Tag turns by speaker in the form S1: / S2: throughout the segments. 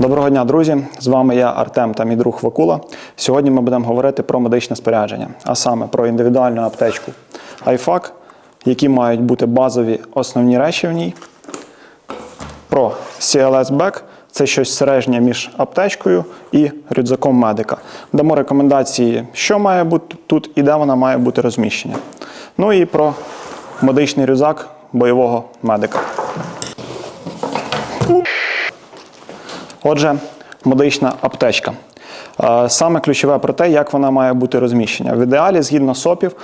S1: Доброго дня, друзі! З вами я Артем та мій друг Вакула. Сьогодні ми будемо говорити про медичне спорядження, а саме про індивідуальну аптечку iFAC, які мають бути базові основні речі в ній. Про CLS Back – це щось середнє між аптечкою і рюкзаком медика. Дамо рекомендації, що має бути тут і де вона має бути розміщена. Ну і про медичний рюкзак бойового медика. Отже, медична аптечка. Е, Саме ключове про те, як вона має бути розміщена. В ідеалі, згідно СОПів, е,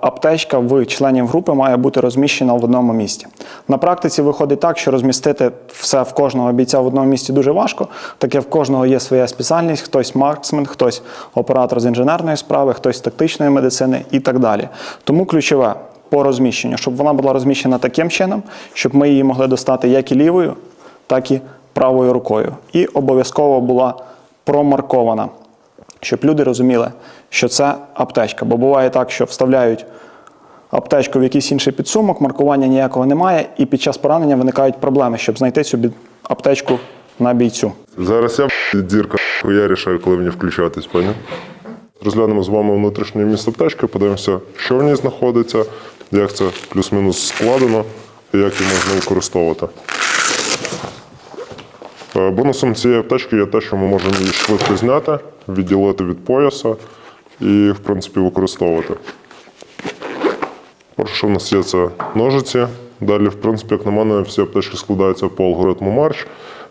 S1: аптечка в членів групи має бути розміщена в одному місці. На практиці виходить так, що розмістити все в кожного бійця в одному місці дуже важко. Таке в кожного є своя спеціальність: хтось марксмен, хтось оператор з інженерної справи, хтось з тактичної медицини і так далі. Тому ключове по розміщенню, щоб вона була розміщена таким чином, щоб ми її могли достати як і лівою, так і правою рукою. І обов'язково була промаркована, щоб люди розуміли, що це аптечка. Бо буває так, що вставляють аптечку в якийсь інший підсумок, маркування ніякого немає, і під час поранення виникають проблеми, щоб знайти цю аптечку на бійцю.
S2: Зараз я дірка, я рішаю, коли мені включатись, поняв? Розглянемо з вами внутрішнє місце аптечки, подивимося, що в ній знаходиться, як це плюс-мінус складено і як її можна використовувати. Е, Бонусом цієї аптечки є те, що ми можемо її швидко зняти, відділити від пояса і, в принципі, використовувати. Перше, що в нас є, це ножиці. Далі, в принципі, як на мене, всі аптечки складаються по алгоритму марш.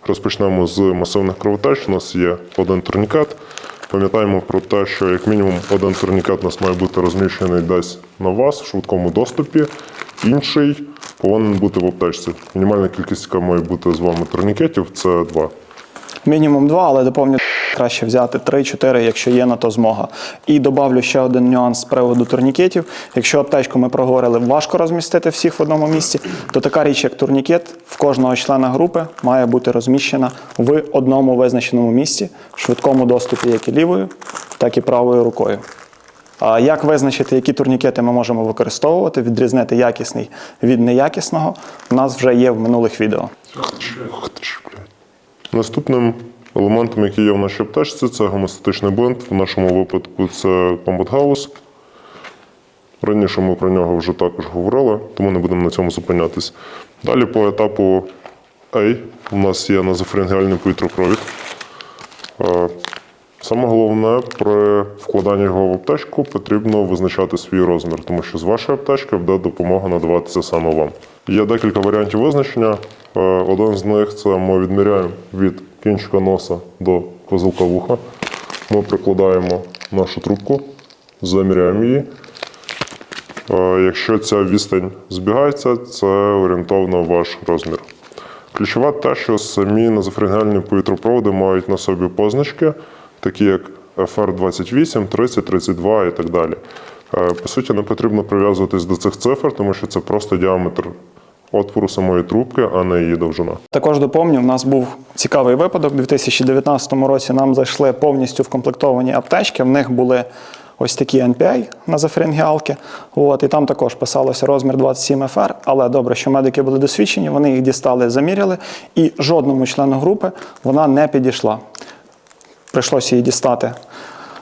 S2: Розпочнемо з масивних кровотеч. У нас є один турнікет. Пам'ятаємо про те, що як мінімум один турнікет у нас має бути розміщений десь на вас в швидкому доступі. Інший повинен бути в аптечці. Мінімальна кількість, яка має бути з вами турнікетів, це два.
S1: Мінімум два, але доповню краще взяти 3-4, якщо є на то змога. І добавлю ще один нюанс з приводу турнікетів. Якщо аптечку ми проговорили, важко розмістити всіх в одному місці, то така річ, як турнікет, в кожного члена групи має бути розміщена в одному визначеному місці, в швидкому доступі як і лівою, так і правою рукою. Як визначити, які турнікети ми можемо використовувати, відрізнити якісний від неякісного, у нас вже є в минулих відео.
S2: Наступним елементом, який є в нашій аптечці, це гомостатичний бинт. В нашому випадку це Combat House. Раніше ми про нього вже також говорили, тому не будемо на цьому зупинятись. Далі по етапу A у нас є назофарингеальний повітропровід. Саме головне при вкладанні його в аптечку потрібно визначати свій розмір, тому що з вашої аптечки буде допомога надаватися саме вам. Є декілька варіантів визначення. Е, Один з них це ми відміряємо від кінчика носа до козилка вуха. Ми прикладаємо нашу трубку, заміряємо її. Е, Якщо ця відстань збігається, це орієнтовно ваш розмір. Ключове те, що самі назофарингеальні повітропроводи мають на собі позначки, такі як FR28, 30, 32 і так далі. Е, По суті, не потрібно прив'язуватись до цих цифр, тому що це просто діаметр отвору самої трубки, а не її довжина.
S1: Також доповню, в нас був цікавий випадок. У 2019 році нам зайшли повністю вкомплектовані аптечки. В них були ось такі NPI на зафрінгіалки. От, і там також писалося розмір 27 FR, але добре, що медики були досвідчені, вони їх дістали, заміряли, і жодному члену групи вона не підійшла. Прийшлося її дістати.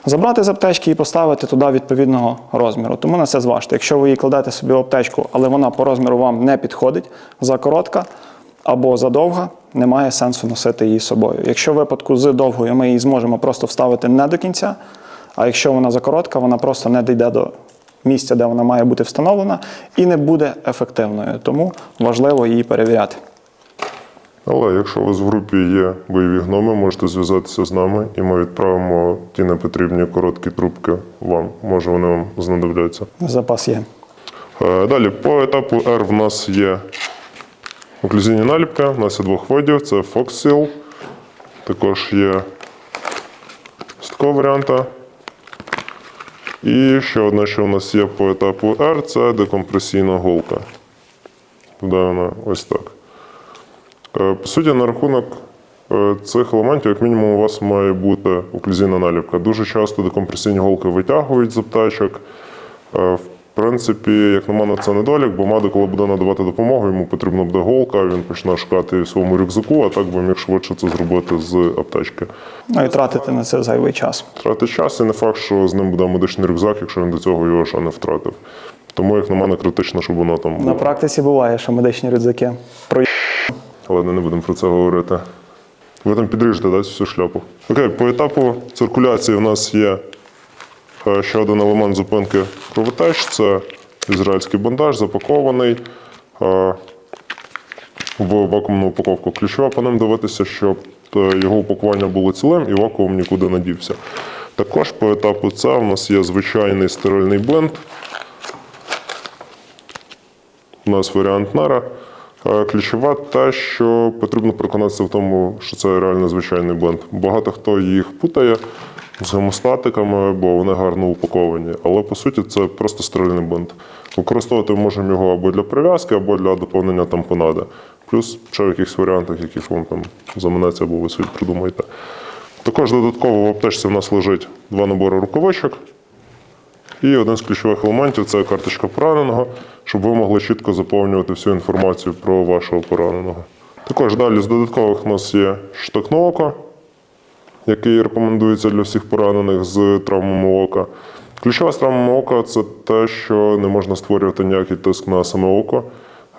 S1: Забрати з аптечки і поставити туди відповідного розміру. Тому на це зважте. Якщо ви її кладете собі в аптечку, але вона по розміру вам не підходить, закоротка або задовга, немає сенсу носити її з собою. Якщо в випадку з довгою ми її зможемо просто вставити не до кінця, а якщо вона закоротка, вона просто не дійде до місця, де вона має бути встановлена, і не буде ефективною. Тому важливо її перевіряти.
S2: Але якщо у вас в групі є бойові гноми, можете зв'язатися з нами, і ми відправимо ті непотрібні короткі трубки вам. Може, вони вам знадобляться.
S1: Запас є.
S2: Е, Далі, по етапу R в нас є оклюзійні наліпки. У нас є двох видів: це Fox Seal. Також є з такого варіанта. І ще одне, що у нас є по етапу R, це декомпресійна голка. Туди вона ось так. Е, По суті, на рахунок е, цих елементів, як мінімум, у вас має бути оклюзійна наліпка. Дуже часто декомпресійні голки витягують з аптечок. Е, В принципі, як на мене, це недолік, бо мада, коли буде надавати допомогу, йому потрібна буде голка, він почне шукати в своєму рюкзаку, а так би міг швидше це зробити з аптечки.
S1: Ну і тратити на це зайвий час.
S2: Тратить час і не факт, що з ним буде медичний рюкзак, якщо він до цього його ще не втратив. Тому, як на мене, критично, щоб воно там
S1: На практиці буває, що медичні рюкзаки
S2: Але не будемо про це говорити. Ви там підріжете да, всю шляпу. Окей, по етапу циркуляції в нас є е, ще один елемент зупинки кровотеч. Це ізраїльський бандаж, запакований е, в вакуумну упаковку. Ключове по ним дивитися, щоб е, його упакування було цілим і вакуум нікуди не дівся. Також по етапу С у нас є звичайний стерильний бленд. У нас варіант Нара. Ключова те, що потрібно переконатися в тому, що це реально звичайний бленд. Багато хто їх путає з гемостатиками, бо вони гарно упаковані. Але по суті це просто стерильний бленд. Використовувати можемо його або для прив'язки, або для доповнення тампонади. Плюс ще в якихось варіантах, яких вам там заманеться, або ви собі придумаєте. Також додатково в аптечці в нас лежить два набори рукавичок. І один з ключових елементів це карточка пораненого, щоб ви могли чітко заповнювати всю інформацію про вашого пораненого. Також далі з додаткових у нас є шток на око, який рекомендується для всіх поранених з травмами ока. Ключова з травмами ока це те, що не можна створювати ніякий тиск на саме око,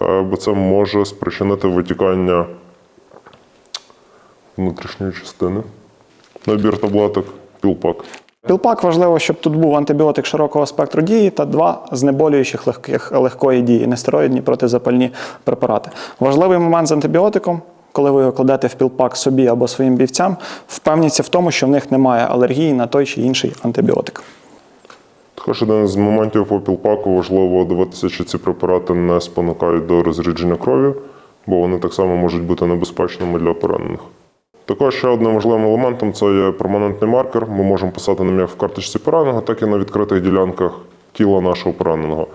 S2: е, бо це може спричинити витікання внутрішньої частини. Набір таблеток, пілпак.
S1: Пілпак важливо, щоб тут був антибіотик широкого спектру дії та два знеболюючих легких, легкої дії, нестероїдні протизапальні препарати. Важливий момент з антибіотиком, коли ви його кладете в пілпак собі або своїм бівцям, впевніться в тому, що в них немає алергії на той чи інший антибіотик.
S2: Також один з моментів по пілпаку важливо дивитися, чи ці препарати не спонукають до розрідження крові, бо вони так само можуть бути небезпечними для поранених. Також ще одним важливим елементом це є перманентний маркер. Ми можемо писати ним як в карточці пораненого, так і на відкритих ділянках тіла нашого пораненого.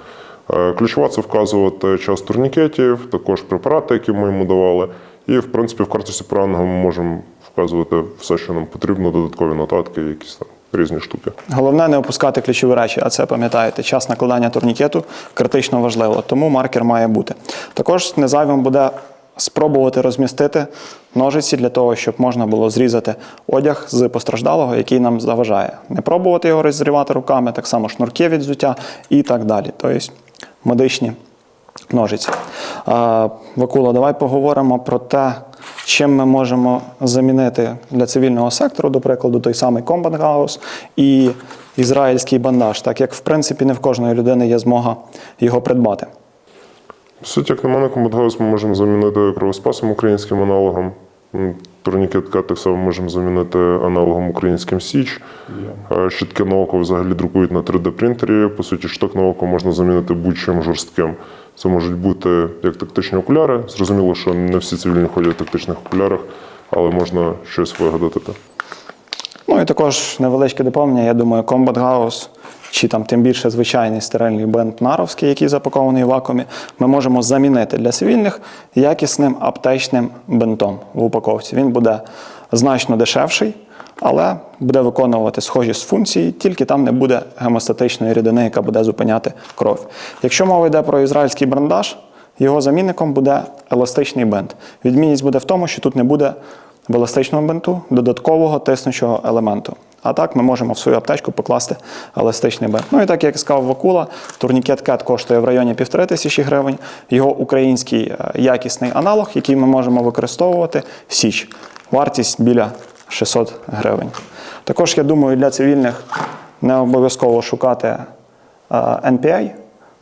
S2: Е, Ключова це вказувати час турнікетів, також препарати, які ми йому давали. І, в принципі, в карточці пораненого ми можемо вказувати все, що нам потрібно, додаткові нотатки, якісь там різні штуки.
S1: Головне не опускати ключові речі, а це пам'ятаєте, час накладання турнікету критично важливо, тому маркер має бути. Також не зайвим буде спробувати розмістити ножиці для того, щоб можна було зрізати одяг з постраждалого, який нам заважає. Не пробувати його розрізати руками, так само шнурки від взуття і так далі. Тобто медичні ножиці. Вакула, давай поговоримо про те, чим ми можемо замінити для цивільного сектору, до прикладу, той самий House і ізраїльський бандаж, так як в принципі не в кожної людини є змога його придбати.
S2: По суті, як на мене, комбатгаус ми можемо замінити кровоспасом українським аналогом. Турнікет К так само можемо замінити аналогом українським Січ. Е, Щітки на око взагалі друкують на 3D-принтері. По суті, шток на око можна замінити будь-чим жорстким. Це можуть бути як тактичні окуляри. Зрозуміло, що не всі цивільні ходять в тактичних окулярах, але можна щось вигадати. так.
S1: Ну і також невеличке доповнення. Я думаю, Combat House, чи там тим більше звичайний стерильний бенд наровський, який запакований в вакуумі, ми можемо замінити для цивільних якісним аптечним бентом в упаковці. Він буде значно дешевший, але буде виконувати схожі з функції, тільки там не буде гемостатичної рідини, яка буде зупиняти кров. Якщо мова йде про ізраїльський брандаж, його замінником буде еластичний бенд. Відмінність буде в тому, що тут не буде в еластичному бинту додаткового тиснучого елементу. А так ми можемо в свою аптечку покласти еластичний бинт. Ну і так як сказав Вакула, турнікет КЕТ коштує в районі півтори тисячі гривень. Його український е, якісний аналог, який ми можемо використовувати, Січ. Вартість біля 600 гривень. Також, я думаю, для цивільних не обов'язково шукати е, NPA.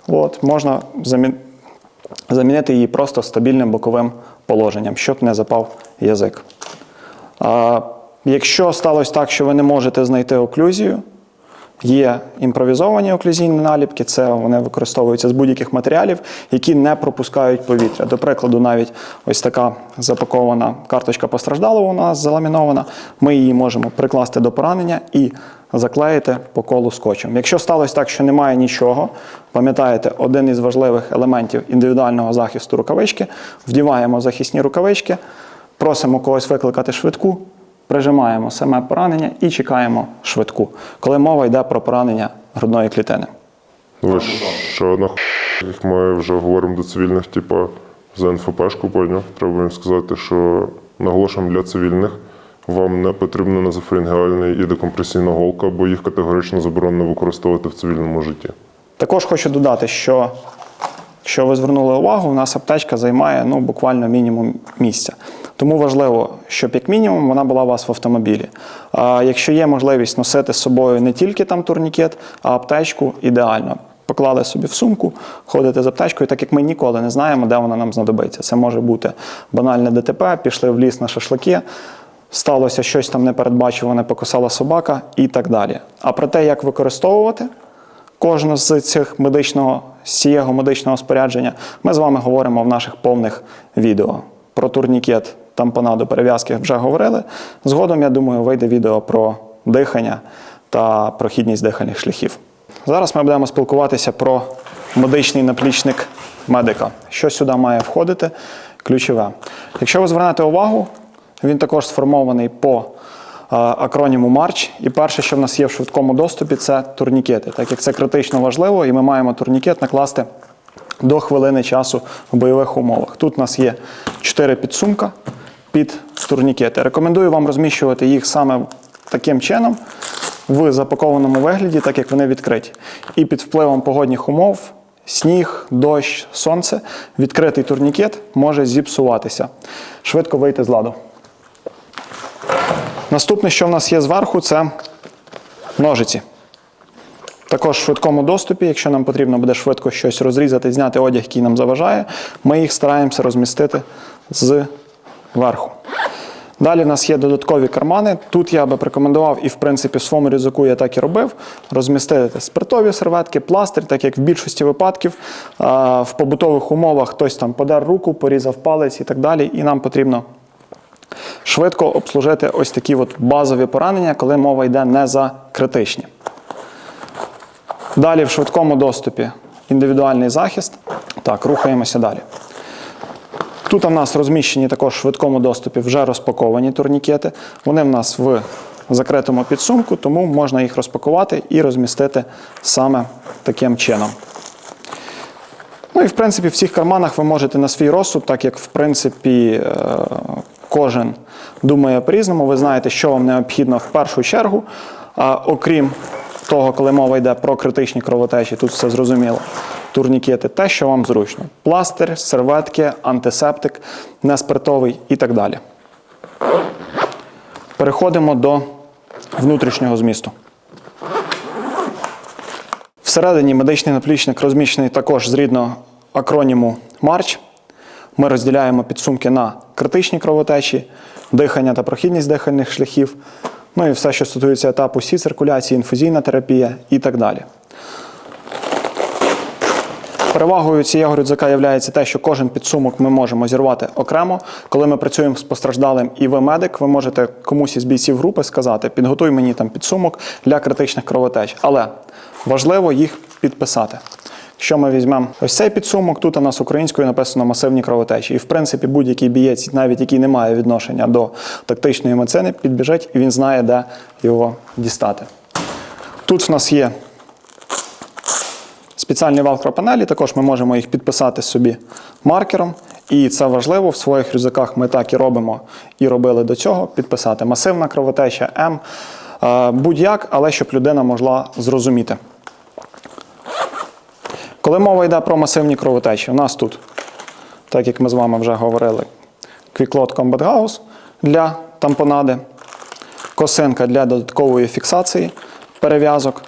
S1: От, можна замі- замінити її просто стабільним боковим положенням, щоб не запав язик. Якщо сталося так, що ви не можете знайти оклюзію, є імпровізовані оклюзійні наліпки, це вони використовуються з будь-яких матеріалів, які не пропускають повітря. До прикладу, навіть ось така запакована карточка постраждалого у нас заламінована. Ми її можемо прикласти до поранення і заклеїти по колу скотчем. Якщо сталося так, що немає нічого, пам'ятаєте, один із важливих елементів індивідуального захисту рукавички, вдіваємо захисні рукавички, просимо когось викликати швидку, прижимаємо саме поранення і чекаємо швидку, коли мова йде про поранення грудної клітини.
S2: Ви ще одна х**, ми вже говоримо до цивільних, типу, за НФПшку, поняв. Треба їм сказати, що наголошуємо для цивільних. Вам не потрібна назофарінгеальна і декомпресійна голка, бо їх категорично заборонено використовувати в цивільному житті.
S1: Також хочу додати, що якщо ви звернули увагу, у нас аптечка займає ну, буквально мінімум місця. Тому важливо, щоб як мінімум вона була у вас в автомобілі. А якщо є можливість носити з собою не тільки там турнікет, а аптечку ідеально. Поклали собі в сумку, ходите з аптечкою, так як ми ніколи не знаємо, де вона нам знадобиться. Це може бути банальне ДТП, пішли в ліс на шашлики, сталося щось там непередбачуване, покусала собака і так далі. А про те, як використовувати кожну з цих медичного з цього медичного спорядження, ми з вами говоримо в наших повних відео. Про турнікет, тампонаду, перев'язки вже говорили. Згодом, я думаю, вийде відео про дихання та прохідність дихальних шляхів. Зараз ми будемо спілкуватися про медичний наплічник медика. Що сюди має входити? Ключове. Якщо ви звернете увагу, він також сформований по акроніму Марч. І перше, що в нас є в швидкому доступі, це турнікети. Так як це критично важливо, і ми маємо турнікет накласти до хвилини часу в бойових умовах. Тут у нас є 4 підсумка під турнікети. Рекомендую вам розміщувати їх саме таким чином в запакованому вигляді, так як вони відкриті. І під впливом погодних умов. Сніг, дощ, сонце, відкритий турнікет може зіпсуватися, швидко вийти з ладу. Наступне, що в нас є зверху, це ножиці. Також в швидкому доступі, якщо нам потрібно буде швидко щось розрізати, зняти одяг, який нам заважає, ми їх стараємося розмістити зверху. Далі в нас є додаткові кармани. Тут я би рекомендував, і в принципі в своєму рюкзаку я так і робив, розмістити спиртові серветки, пластир, так як в більшості випадків в побутових умовах хтось там подер руку, порізав палець і так далі, і нам потрібно швидко обслужити ось такі от базові поранення, коли мова йде не за критичні. Далі в швидкому доступі індивідуальний захист. Так, рухаємося далі. Тут у нас розміщені також в швидкому доступі вже розпаковані турнікети. Вони в нас в закритому підсумку, тому можна їх розпакувати і розмістити саме таким чином. Ну і в принципі в цих карманах ви можете на свій розсуд, так як в принципі е, кожен думає по-різному. Ви знаєте, що вам необхідно в першу чергу, а окрім того, коли мова йде про критичні кровотечі, тут все зрозуміло. Турнікети, те, що вам зручно: пластир, серветки, антисептик, неспиртовий і так далі. Переходимо до внутрішнього змісту. Всередині медичний наплічник розміщений також зрідно акроніму Марч. Ми розділяємо підсумки на критичні кровотечі, дихання та прохідність дихальних шляхів, ну і все, що стосується етапу сі циркуляції, інфузійна терапія і так далі. Перевагою цього рюкзака є те, що кожен підсумок ми можемо зірвати окремо. Коли ми працюємо з постраждалим і ви медик, ви можете комусь із бійців групи сказати, підготуй мені там підсумок для критичних кровотеч. Але важливо їх підписати. Якщо ми візьмемо ось цей підсумок, тут у нас українською написано масивні кровотечі. І в принципі будь-який бієць, навіть який не має відношення до тактичної медицини, підбіжить і він знає, де його дістати. Тут в нас є спеціальні велкро-панелі, також ми можемо їх підписати собі маркером. І це важливо, в своїх рюкзаках ми так і робимо і робили до цього. Підписати масивна кровотеча, М, е, будь-як, але щоб людина могла зрозуміти. Коли мова йде про масивні кровотечі, у нас тут, так як ми з вами вже говорили, Quicklot Combat House для тампонади, косинка для додаткової фіксації перев'язок.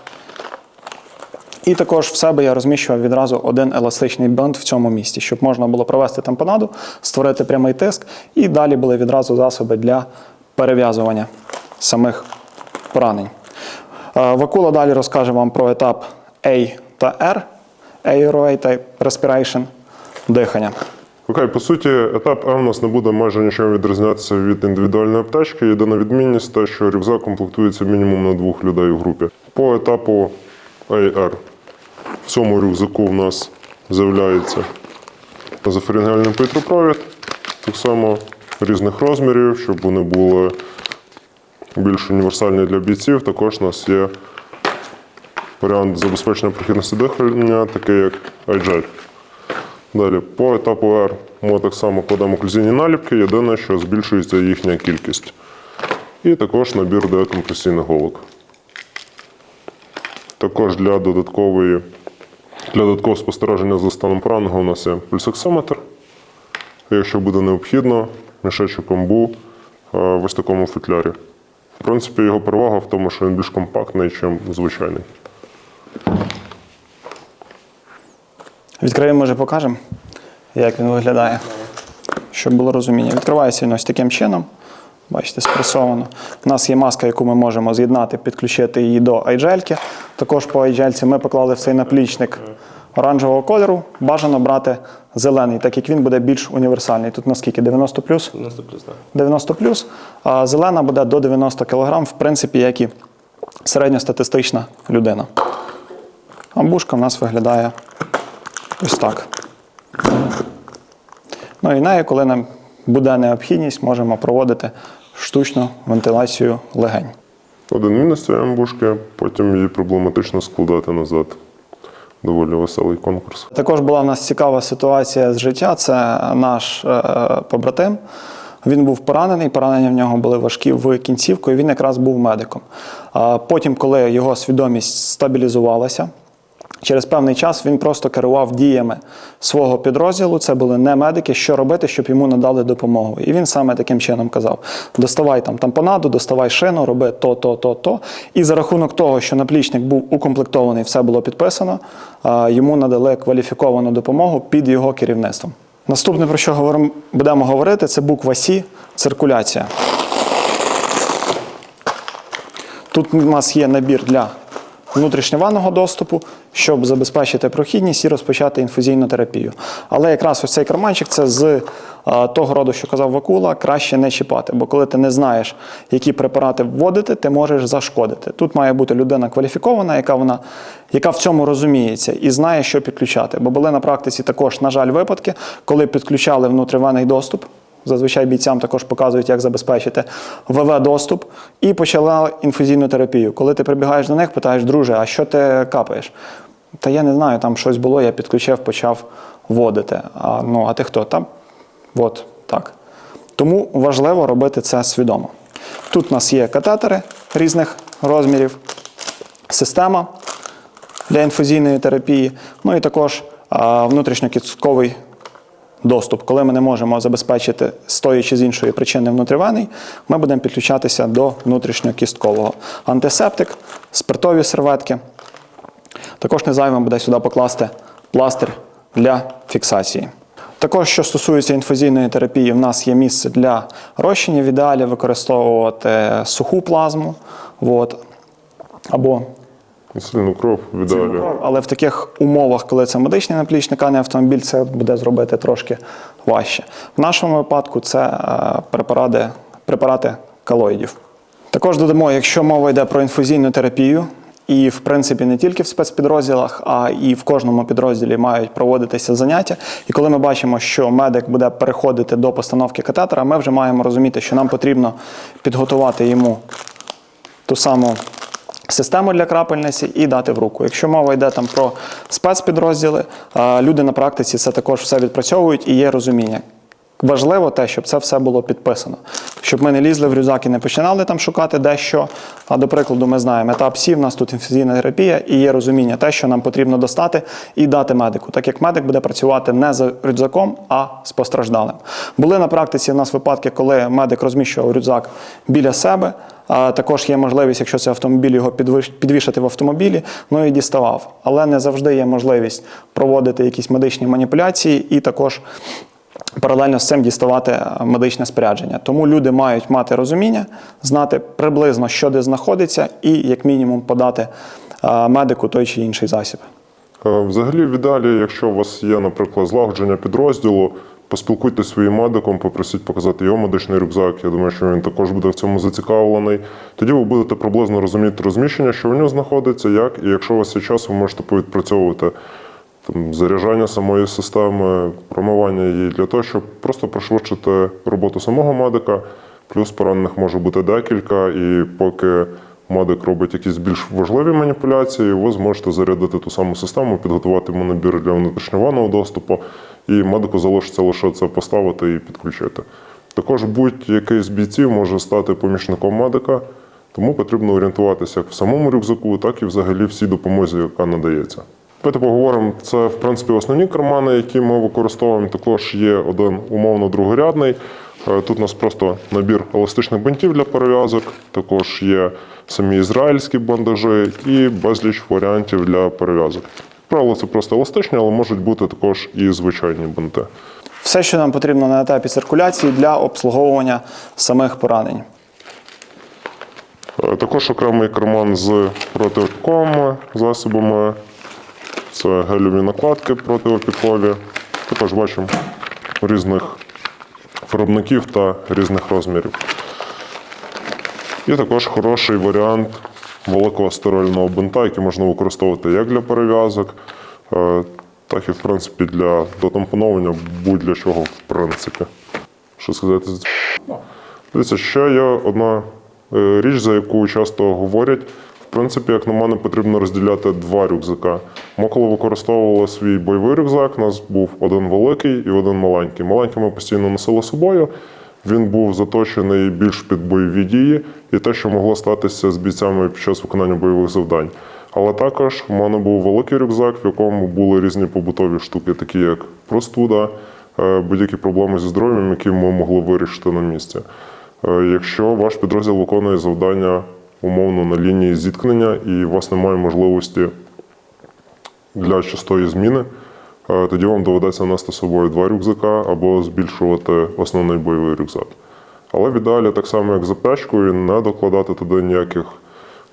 S1: І також в себе я розміщував відразу один еластичний бинт в цьому місці, щоб можна було провести тампонаду, створити прямий тиск, і далі були відразу засоби для перев'язування самих поранень. Е, Вакула далі розкаже вам про етап A та R, Airway та Respiration, дихання.
S2: Окей, по суті, етап М у нас не буде майже нічим відрізнятися від індивідуальної аптечки. Єдина відмінність те, що рюкзак комплектується мінімум на двох людей в групі. По етапу AR в цьому рюкзаку в нас з'являється назофарінгеальний повітропровід, так само різних розмірів, щоб вони були більш універсальні для бійців. Також у нас є варіант забезпечення прохідності дихання, такий як iGel. Далі, по етапу R ми так само кладемо оклюзійні наліпки, єдине, що збільшується їхня кількість. І також набір декомпресійних голок. Також для додаткової для додаткового спостереження за станом пораненого у нас є пульсоксиметр. Якщо буде необхідно, мішечок амбу е, в ось такому футлярі. В принципі, його перевага в тому, що він більш компактний, ніж звичайний.
S1: Відкриємо, може, покажемо, як він виглядає, щоб було розуміння. Відкривається він ось таким чином. Бачите, спресовано. У нас є маска, яку ми можемо з'єднати, підключити її до айджельки. Також по айджельці ми поклали в цей наплічник оранжевого кольору. Бажано брати зелений, так як він буде більш універсальний. Тут наскільки? 90 плюс?
S3: 90 плюс, так.
S1: 90 плюс, а зелена буде до 90 кг, в принципі, як і середньостатистична людина. Амбушка в нас виглядає ось так. Ну і нею, коли нам буде необхідність, можемо проводити штучну вентиляцію легень.
S2: Один мінус цієї амбушки, потім її проблематично складати назад. Доволі веселий конкурс.
S1: Також була в нас цікава ситуація з життя. Це наш е, побратим. Він був поранений, поранення в нього були важкі в кінцівку, і він якраз був медиком. А потім, коли його свідомість стабілізувалася, через певний час він просто керував діями свого підрозділу. Це були не медики, що робити, щоб йому надали допомогу. І він саме таким чином казав: доставай там тампонаду, доставай шину, роби то, то, то, то. І за рахунок того, що наплічник був укомплектований, все було підписано, йому надали кваліфіковану допомогу під його керівництвом. Наступне, про що будемо говорити, це буква Сі циркуляція. Тут у нас є набір для внутрішньованного доступу, щоб забезпечити прохідність і розпочати інфузійну терапію. Але якраз ось цей карманчик це з того роду, що казав Вакула, краще не чіпати. Бо коли ти не знаєш, які препарати вводити, ти можеш зашкодити. Тут має бути людина кваліфікована, яка вона, яка в цьому розуміється і знає, що підключати. Бо були на практиці також, на жаль, випадки, коли підключали внутрівенний доступ. Зазвичай бійцям також показують, як забезпечити ВВ-доступ, і почала інфузійну терапію. Коли ти прибігаєш до них, питаєш, друже, а що ти капаєш? Та я не знаю, там щось було, я підключив, почав вводити. А, ну, а ти хто? Там? От так. Тому важливо робити це свідомо. Тут у нас є катетери різних розмірів, система для інфузійної терапії, ну і також а, внутрішньокістковий доступ. Коли ми не можемо забезпечити, стоячи з іншої причини внутрівенний, ми будемо підключатися до внутрішньокісткового. Антисептик, спиртові серветки. Також не зайвим буде сюди покласти пластир для фіксації. Також, що стосується інфузійної терапії, в нас є місце для розчинів. В ідеалі використовувати суху плазму от, або
S2: Сильну кров в ідеалі.
S1: але в таких умовах, коли це медичний наплічник, а не автомобіль, це буде зробити трошки важче. В нашому випадку це е, препарати, препарати калоїдів. Також додамо, якщо мова йде про інфузійну терапію, і в принципі не тільки в спецпідрозділах, а і в кожному підрозділі мають проводитися заняття. І коли ми бачимо, що медик буде переходити до постановки катетера, ми вже маємо розуміти, що нам потрібно підготувати йому ту саму систему для крапельниці і дати в руку. Якщо мова йде там про спецпідрозділи, люди на практиці це також все відпрацьовують і є розуміння. Важливо те, щоб це все було підписано, щоб ми не лізли в рюкзак і не починали там шукати дещо. А до прикладу, ми знаємо, етап Сі, в нас тут інфузійна терапія, і є розуміння те, що нам потрібно достати і дати медику, так як медик буде працювати не за рюкзаком, а з постраждалим. Були на практиці в нас випадки, коли медик розміщував рюкзак біля себе. А також є можливість, якщо це автомобіль, його підвішати в автомобілі, ну і діставав. Але не завжди є можливість проводити якісь медичні маніпуляції і також паралельно з цим діставати е, медичне спорядження. Тому люди мають мати розуміння, знати приблизно, що де знаходиться, і як мінімум подати е, медику той чи інший засіб.
S2: Е, Взагалі, в ідеалі, якщо у вас є, наприклад, злагодження підрозділу, поспілкуйтесь своїм медиком, попросіть показати його медичний рюкзак. Я думаю, що він також буде в цьому зацікавлений. Тоді ви будете приблизно розуміти розміщення, що в нього знаходиться, як, і якщо у вас є час, ви можете повідпрацьовувати там, заряджання самої системи, промивання її для того, щоб просто пришвидшити роботу самого медика. Плюс поранених може бути декілька, і поки медик робить якісь більш важливі маніпуляції, ви зможете зарядити ту саму систему, підготувати йому набір для внутрішньованного доступу, і медику залишиться лише це поставити і підключити. Також будь-який з бійців може стати помічником медика, тому потрібно орієнтуватися як в самому рюкзаку, так і взагалі всій допомозі, яка надається. Давайте поговоримо, це в принципі основні кармани, які ми використовуємо. Також є один умовно другорядний. Е, Тут у нас просто набір еластичних бинтів для перев'язок, також є самі ізраїльські бандажі і безліч варіантів для перев'язок. Правило, це просто еластичні, але можуть бути також і звичайні бинти.
S1: Все, що нам потрібно на етапі циркуляції для обслуговування самих поранень.
S2: Е, Також окремий карман з протиопіковими засобами. Це гелеві накладки протиопікові. Також бачимо різних виробників та різних розмірів. І також хороший варіант великого стерильного бинта, який можна використовувати як для перев'язок, е, так і в принципі для дотампоновування будь-для чого, в принципі. Що сказати? Дивіться, ще є одна е, річ, за яку часто говорять. Принципі, як на мене, потрібно розділяти два рюкзака. Ми коли використовували свій бойовий рюкзак, у нас був один великий і один маленький. Маленький ми постійно носили з собою. Він був заточений більш під бойові дії і те, що могло статися з бійцями під час виконання бойових завдань. Але також в мене був великий рюкзак, в якому були різні побутові штуки, такі як простуда, е, будь-які проблеми зі здоров'ям, які ми могли вирішити на місці. Е, Якщо ваш підрозділ виконує завдання умовно на лінії зіткнення і у вас немає можливості для частої зміни, е, тоді вам доведеться нести з собою два рюкзака або збільшувати основний бойовий рюкзак. Але в ідеалі, так само як з аптечкою, не докладати туди ніяких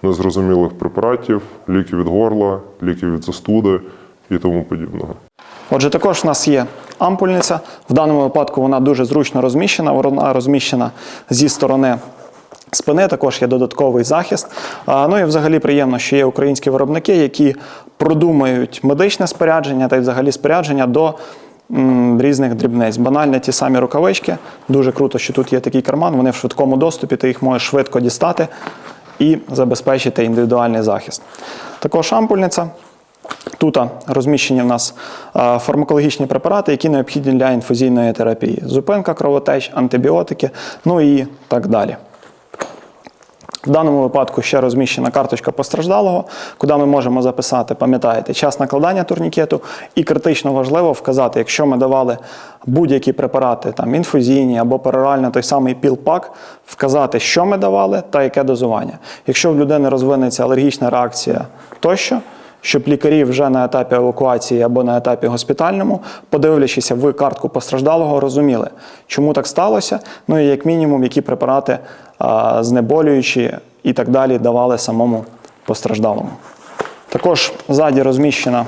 S2: незрозумілих препаратів, ліків від горла, ліків від застуди і тому подібного.
S1: Отже, також в нас є ампульниця. В даному випадку вона дуже зручно розміщена. Вона розміщена зі сторони спини, також є додатковий захист. Ну і взагалі приємно, що є українські виробники, які продумають медичне спорядження та й взагалі спорядження до різних дрібниць. Банально ті самі рукавички. Дуже круто, що тут є такий карман, вони в швидкому доступі, ти їх можеш швидко дістати і забезпечити індивідуальний захист. Також ампульниця. Тут розміщені в нас фармакологічні препарати, які необхідні для інфузійної терапії. Зупинка кровотеч, антибіотики, ну і так далі. В даному випадку ще розміщена карточка постраждалого, куди ми можемо записати, пам'ятаєте, час накладання турнікету. І критично важливо вказати, якщо ми давали будь-які препарати, там інфузійні або перорально той самий пілпак, вказати, що ми давали та яке дозування. Якщо в людини розвинеться алергічна реакція тощо, щоб лікарі вже на етапі евакуації або на етапі госпітальному, подивлячися в картку постраждалого, розуміли, чому так сталося, ну і як мінімум, які препарати а, знеболюючі і так далі давали самому постраждалому. Також ззаді розміщена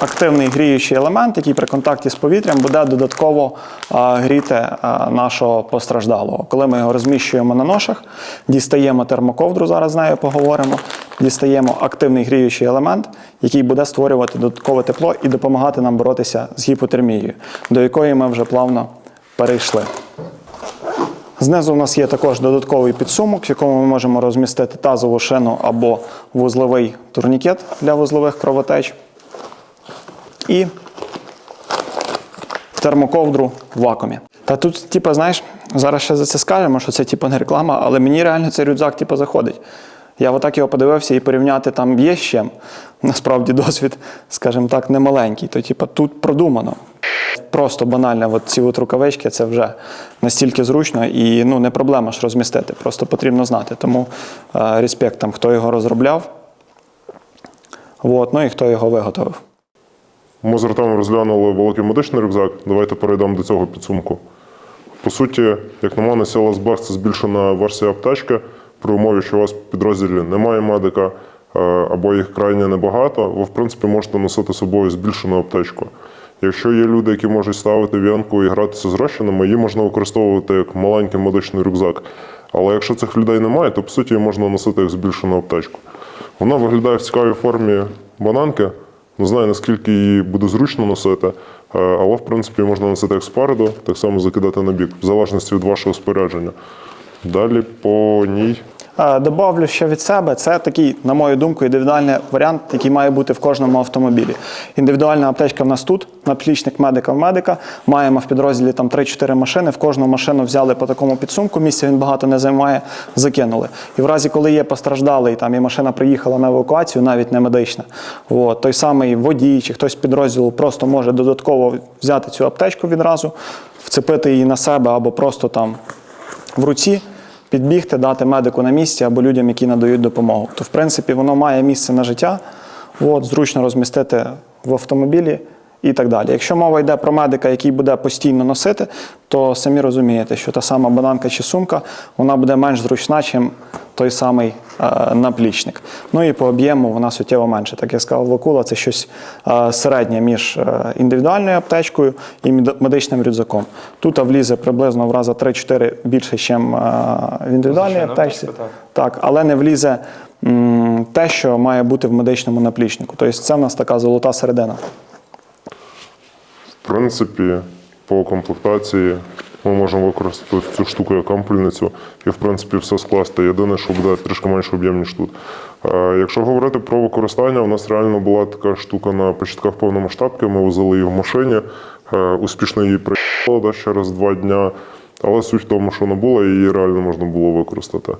S1: активний гріючий елемент, який при контакті з повітрям буде додатково гріти нашого постраждалого. Коли ми його розміщуємо на ношах, дістаємо термоковдру, зараз з нею поговоримо. Дістаємо активний гріючий елемент, який буде створювати додаткове тепло і допомагати нам боротися з гіпотермією, до якої ми вже плавно перейшли. Знизу у нас є також додатковий підсумок, в якому ми можемо розмістити тазову шину або вузловий турнікет для вузлових кровотеч. І термоковдру в вакуумі. Та тут, типу, знаєш, зараз ще за це скажемо, що це типу, не реклама, але мені реально цей рюкзак типу, заходить. Я отак його подивився і порівняти там є з чим. Насправді досвід, скажімо так, немаленький. То, типу, тут продумано. Просто банально, от ці от рукавички це вже настільки зручно і ну, не проблема ж розмістити, просто потрібно знати. Тому е, респект там, хто його розробляв, от, ну і хто його виготовив.
S2: Ми з Артемом розглянули великий медичний рюкзак. Давайте перейдемо до цього підсумку. По суті, як на мене, Сілас Бах це збільшена версія аптечки. При умові, що у вас в підрозділі немає медика е, або їх крайне небагато, ви в принципі можете носити з собою збільшену аптечку. Якщо є люди, які можуть ставити в'янку і гратися з розчинами, її можна використовувати як маленький медичний рюкзак. Але якщо цих людей немає, то по суті її можна носити як збільшену аптечку. Вона виглядає в цікавій формі бананки. Не знаю, наскільки її буде зручно носити. Е, Але, в принципі, можна носити як спереду, так само закидати на бік, в залежності від вашого спорядження. Далі по ній
S1: Добавлю ще від себе, це такий, на мою думку, індивідуальний варіант, який має бути в кожному автомобілі. Індивідуальна аптечка в нас тут, наплічник медика в медика. Маємо в підрозділі там 3-4 машини. В кожну машину взяли по такому підсумку. Місця він багато не займає, закинули. І в разі, коли є постраждалий, там і машина приїхала на евакуацію, навіть не медична. От, той самий водій чи хтось з підрозділу просто може додатково взяти цю аптечку відразу, вцепити її на себе або просто там в руці, підбігти, дати медику на місці або людям, які надають допомогу. То, в принципі, воно має місце на життя, от, зручно розмістити в автомобілі і так далі. Якщо мова йде про медика, який буде постійно носити, то самі розумієте, що та сама бананка чи сумка вона буде менш зручна, ніж той самий е, наплічник. Ну і по об'єму вона суттєво менше. Так я сказав, вакула це щось е, середнє між е, індивідуальною аптечкою і медичним рюкзаком. Тут влізе приблизно в рази 3-4 більше, ніж в індивідуальній
S3: Звичайно,
S1: аптечці.
S3: аптечка,
S1: Так, але не влізе те, що має бути в медичному наплічнику. Тобто це в нас така золота середина.
S2: Принципі, по комплектації ми можемо використати цю штуку як ампульницю і, в принципі, все скласти. Єдине, що буде трішки менше об'єм, ніж тут. Е, Якщо говорити про використання, у нас реально була така штука на початках повномасштабки. Ми возили її в машині, е, успішно її приїхали через два дня. Але суть в тому, що вона була, її реально можна було використати. Е,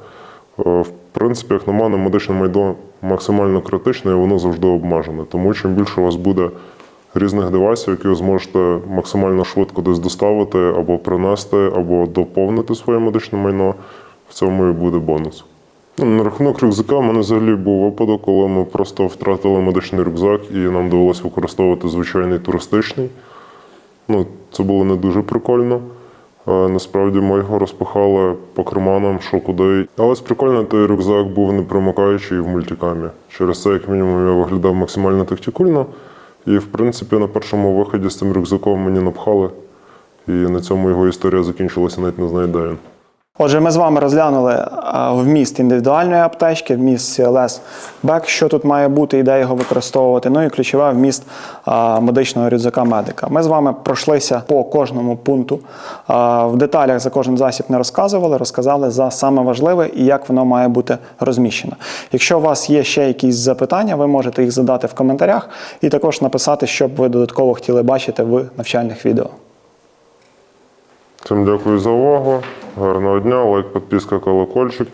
S2: В принципі, як на мене, медичне майно максимально критичне і воно завжди обмежене. Тому чим більше у вас буде різних девайсів, які ви зможете максимально швидко десь доставити або принести, або доповнити своє медичне майно, в цьому і буде бонус. Ну, На рахунок рюкзака в мене взагалі був випадок, коли ми просто втратили медичний рюкзак і нам довелося використовувати звичайний туристичний. Ну, це було не дуже прикольно. Насправді ми його розпихали по карманам, що куди. Але прикольно, той рюкзак був не примикаючий в мультикамі. Через це, як мінімум, я виглядав максимально тактикульно. І, в принципі, на першому виході з цим рюкзаком мені напхали. І на цьому його історія закінчилася, навіть не знаю, де він.
S1: Отже, ми з вами розглянули вміст індивідуальної аптечки, вміст CLS Back, що тут має бути і де його використовувати. Ну і ключове вміст медичного рюкзака медика. Ми з вами пройшлися по кожному пункту. В деталях за кожен засіб не розказували, розказали за саме важливе і як воно має бути розміщено. Якщо у вас є ще якісь запитання, ви можете їх задати в коментарях і також написати, що б ви додатково хотіли бачити в навчальних відео.
S2: Всім дякую за увагу. Гарного дня, лайк, підписка, колокольчик.